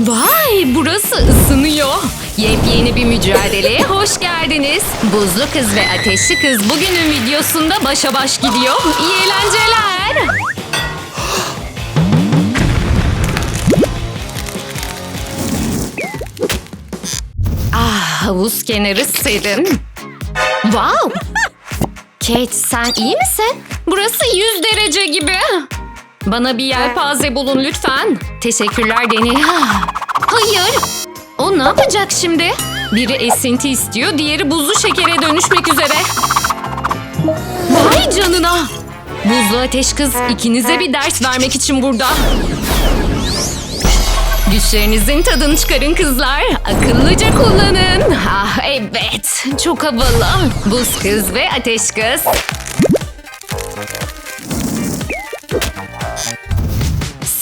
Vay burası ısınıyor. Yepyeni bir mücadeleye hoş geldiniz. Buzlu kız ve ateşli kız bugünün videosunda başa baş gidiyor. İyi eğlenceler. Ah havuz kenarı serin. Wow. Kate sen iyi misin? Burası 100 derece gibi. Bana bir yelpaze bulun lütfen. Teşekkürler Deni. Hayır. O ne yapacak şimdi? Biri esinti istiyor, diğeri buzlu şekere dönüşmek üzere. Vay canına. Buzlu ateş kız ikinize bir ders vermek için burada. Güçlerinizin tadını çıkarın kızlar. Akıllıca kullanın. Ah evet. Çok havalı. Buz kız ve ateş kız.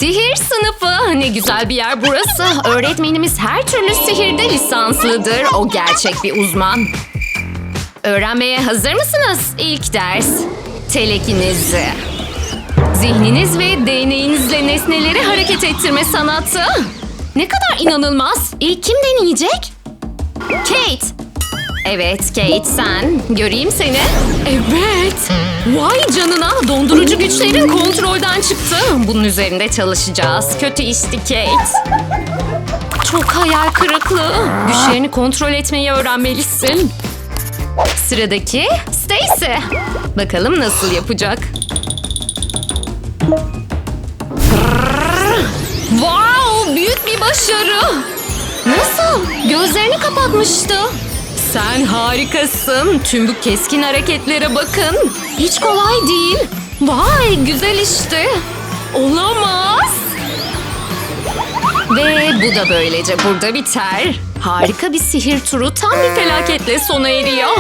Sihir sınıfı. Ne güzel bir yer burası. Öğretmenimiz her türlü sihirde lisanslıdır. O gerçek bir uzman. Öğrenmeye hazır mısınız? İlk ders. Telekinizi. Zihniniz ve değneğinizle nesneleri hareket ettirme sanatı. Ne kadar inanılmaz. İlk kim deneyecek? Kate. Evet Kate sen. Göreyim seni. Evet. Vay canına dondurucu güçlerin kontrolden çıktı. Bunun üzerinde çalışacağız. Kötü işti Kate. Çok hayal kırıklığı. Güçlerini kontrol etmeyi öğrenmelisin. Sıradaki Stacy. Bakalım nasıl yapacak. Wow, büyük bir başarı. Nasıl? Gözlerini kapatmıştı. Sen harikasın. Tüm bu keskin hareketlere bakın. Hiç kolay değil. Vay, güzel işte. Olamaz. Ve bu da böylece burada biter. Harika bir sihir turu tam bir felaketle sona eriyor.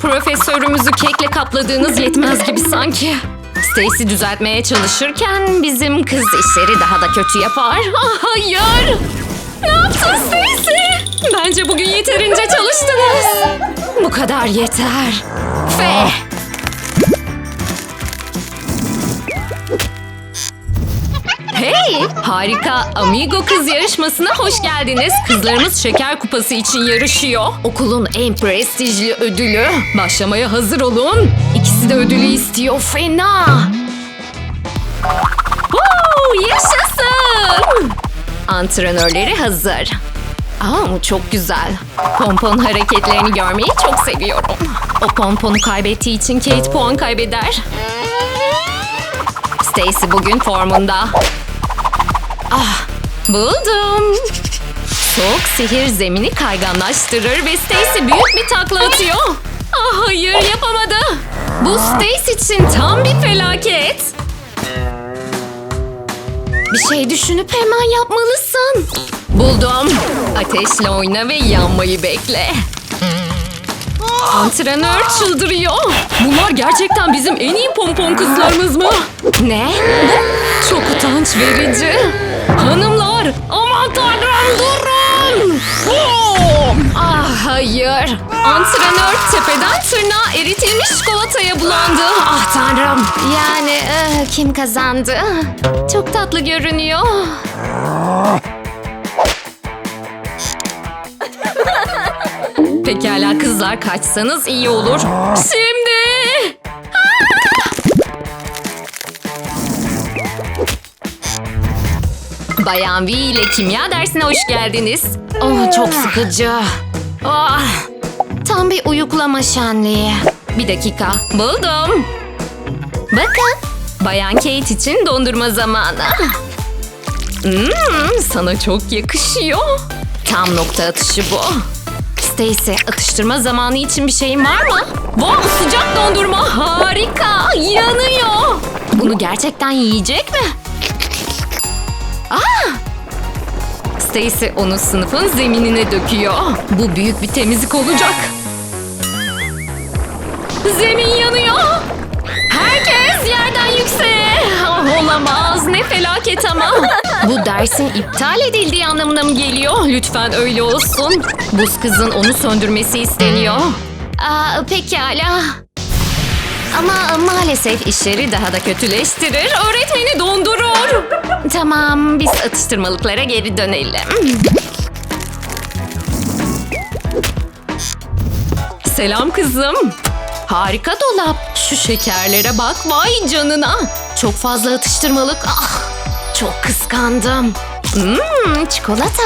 Profesörümüzü kekle kapladığınız yetmez gibi sanki. Stacy düzeltmeye çalışırken bizim kız işleri daha da kötü yapar. Ah, hayır! Ne yaptın Stacy? Bence bugün yeterince çalıştınız. Bu kadar yeter. Fe! Hey! Harika Amigo Kız yarışmasına hoş geldiniz. Kızlarımız şeker kupası için yarışıyor. Okulun en prestijli ödülü. Başlamaya hazır olun. İkisi de ödülü istiyor. Fena! Woo, yaşasın! Antrenörleri hazır. Aa, çok güzel. Pompon hareketlerini görmeyi çok seviyorum. O pomponu kaybettiği için Kate puan kaybeder. Stacy bugün formunda. Ah, buldum. Soğuk sihir zemini kayganlaştırır ve Stacy büyük bir takla atıyor. Ah hayır yapamadı. Bu Stacy için tam bir felaket. Bir şey düşünüp hemen yapmalısın. Buldum. Ateşle oyna ve yanmayı bekle. Antrenör çıldırıyor. Bunlar gerçekten bizim en iyi pompon kızlarımız mı? Ne? Çok utanç verici. Hanımlar aman tanrım durun. Ah hayır. Antrenör tepeden tırnağa eritilmiş çikolataya bulandı. Ah tanrım. Yani eh, kim kazandı? Çok tatlı görünüyor. Pekala kızlar kaçsanız iyi olur. Şimdi. Bayan V ile kimya dersine hoş geldiniz. Oh çok sıkıcı. Oh, tam bir uyuklama şenliği. Bir dakika buldum. Bakın Bayan Kate için dondurma zamanı. Hmm, sana çok yakışıyor. Tam nokta atışı bu. Stacy atıştırma zamanı için bir şeyin var mı? Wow sıcak dondurma harika yanıyor. Bunu gerçekten yiyecek mi? Aa! Stacy onu sınıfın zeminine döküyor. Bu büyük bir temizlik olacak. Zemin yanıyor. Herkes yerden yükseğe. Ah, olamaz ne felaket ama. Bu dersin iptal edildiği anlamına mı geliyor? Lütfen öyle olsun. Buz kızın onu söndürmesi isteniyor. Aa, pekala. Ama maalesef işleri daha da kötüleştirir. Öğretmeni dondurur. Tamam, biz atıştırmalıklara geri dönelim. Selam kızım. Harika dolap. Şu şekerlere bak vay canına. Çok fazla atıştırmalık. Ah, çok kıskandım. Mmm çikolata.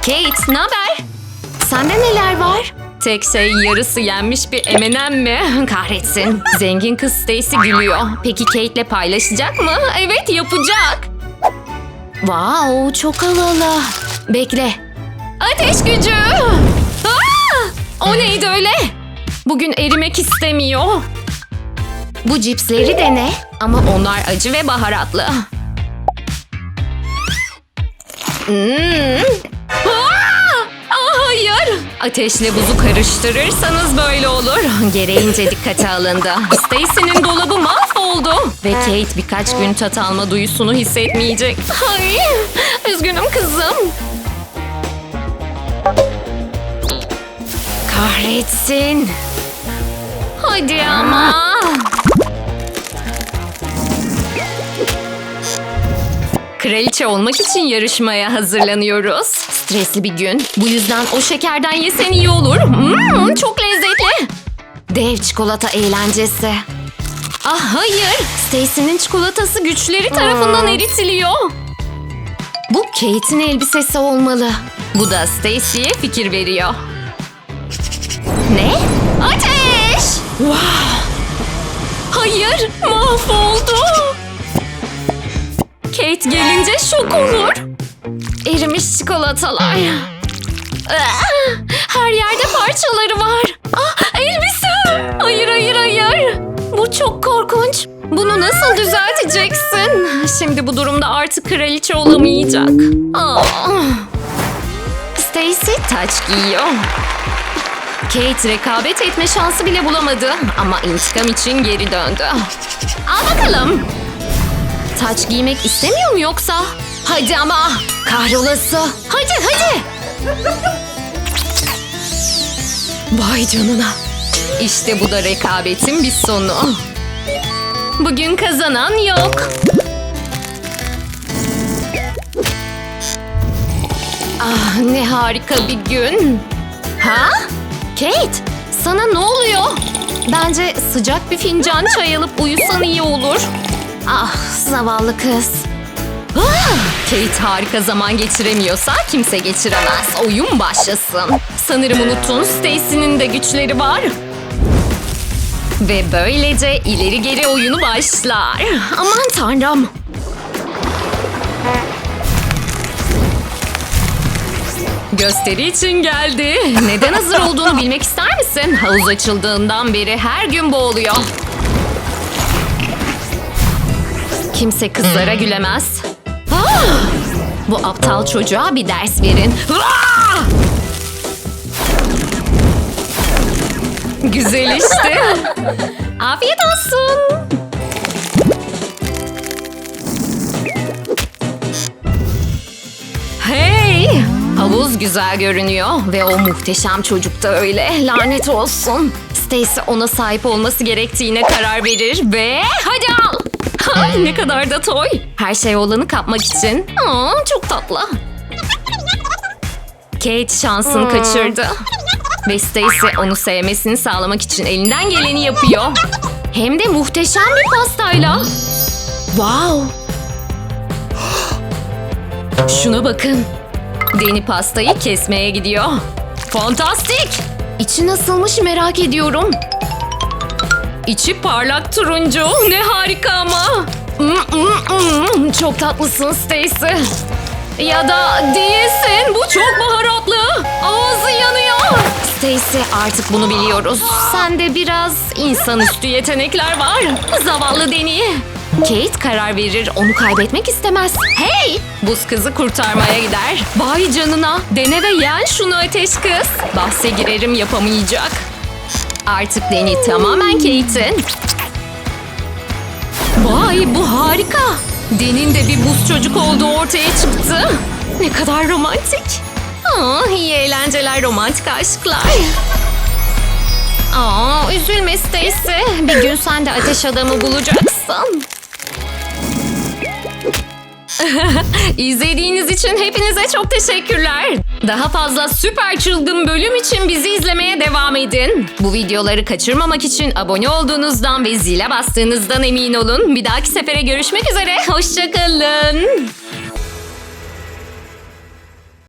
Kate ne haber? Sende neler var? Tek şey yarısı yenmiş bir M&M mi? Kahretsin. Zengin kız Stacy gülüyor. Peki Kate'le paylaşacak mı? Evet yapacak. Wow çok havalı. Bekle. Ateş gücü. Aa! O neydi öyle? Bugün erimek istemiyor. Bu cipsleri dene ama onlar acı ve baharatlı. Hmm. Hayır. Ateşle buzu karıştırırsanız böyle olur. Gereğince dikkate alındı. Stacy'nin dolabı mahvoldu. Ve Kate birkaç gün tat alma duyusunu hissetmeyecek. Ay, üzgünüm kızım. Kahretsin. Hadi ama. Kraliçe olmak için yarışmaya hazırlanıyoruz. Stresli bir gün. Bu yüzden o şekerden yesen iyi olur. Hmm, çok lezzetli. Dev çikolata eğlencesi. Ah hayır. Stacy'nin çikolatası güçleri tarafından eritiliyor. Bu Kate'in elbisesi olmalı. Bu da Stacy'ye fikir veriyor. Ne? Ateş! Wow! Hayır, mahvoldu. Kate gelince şok olur. Erimiş çikolatalar. Her yerde parçaları var. Ah, elbise! Hayır, hayır, hayır. Bu çok korkunç. Bunu nasıl düzelteceksin? Şimdi bu durumda artık kraliçe olamayacak. Ah. Stacy taç giyiyor. Kate rekabet etme şansı bile bulamadı ama intikam için geri döndü. Al bakalım. Taç giymek istemiyor mu yoksa? Hadi ama kahrolası. Hadi hadi. Vay canına. İşte bu da rekabetin bir sonu. Bugün kazanan yok. Ah ne harika bir gün. Ha? Kate, sana ne oluyor? Bence sıcak bir fincan çay alıp uyusan iyi olur. Ah, zavallı kız. Ah, Kate harika zaman geçiremiyorsa kimse geçiremez. Oyun başlasın. Sanırım unuttun Stacy'nin de güçleri var. Ve böylece ileri geri oyunu başlar. Aman tanrım. Gösteri için geldi. Neden hazır olduğunu bilmek ister misin? Havuz açıldığından beri her gün boğuluyor. Kimse kızlara gülemez. Ah! Bu aptal çocuğa bir ders verin. Ah! Güzel işte. Afiyet olsun. Hey! Havuz güzel görünüyor ve o muhteşem çocuk da öyle. Lanet olsun. Stacy ona sahip olması gerektiğine karar verir ve hadi. Ay, ne kadar da toy. Her şey olanı kapmak için. Aa, çok tatlı. Kate şansını kaçırdı. Ve Stacy onu sevmesini sağlamak için elinden geleni yapıyor. Hem de muhteşem bir pastayla. Wow! Şuna bakın. Deni pastayı kesmeye gidiyor. Fantastik! İçi nasılmış merak ediyorum. İçi parlak turuncu. Ne harika ama. Mm, mm, mm. Çok tatlısın Stacy. Ya da değilsin. Bu çok baharatlı. Ağzı yanıyor. Stacy artık bunu biliyoruz. Sende biraz insanüstü yetenekler var. Zavallı Deni. Kate karar verir onu kaybetmek istemez. Hey! Buz kızı kurtarmaya gider. Vay canına. Dene ve yen şunu ateş kız. Bahse girerim yapamayacak. Artık Deni tamamen Kate'in. Vay bu harika. Den'in de bir buz çocuk olduğu ortaya çıktı. Ne kadar romantik. Aa, iyi eğlenceler romantik aşklar. Aa, üzülme Stacy. Bir gün sen de ateş adamı bulacaksın. İzlediğiniz için hepinize çok teşekkürler. Daha fazla süper çılgın bölüm için bizi izlemeye devam edin. Bu videoları kaçırmamak için abone olduğunuzdan ve zile bastığınızdan emin olun. Bir dahaki sefere görüşmek üzere. Hoşçakalın.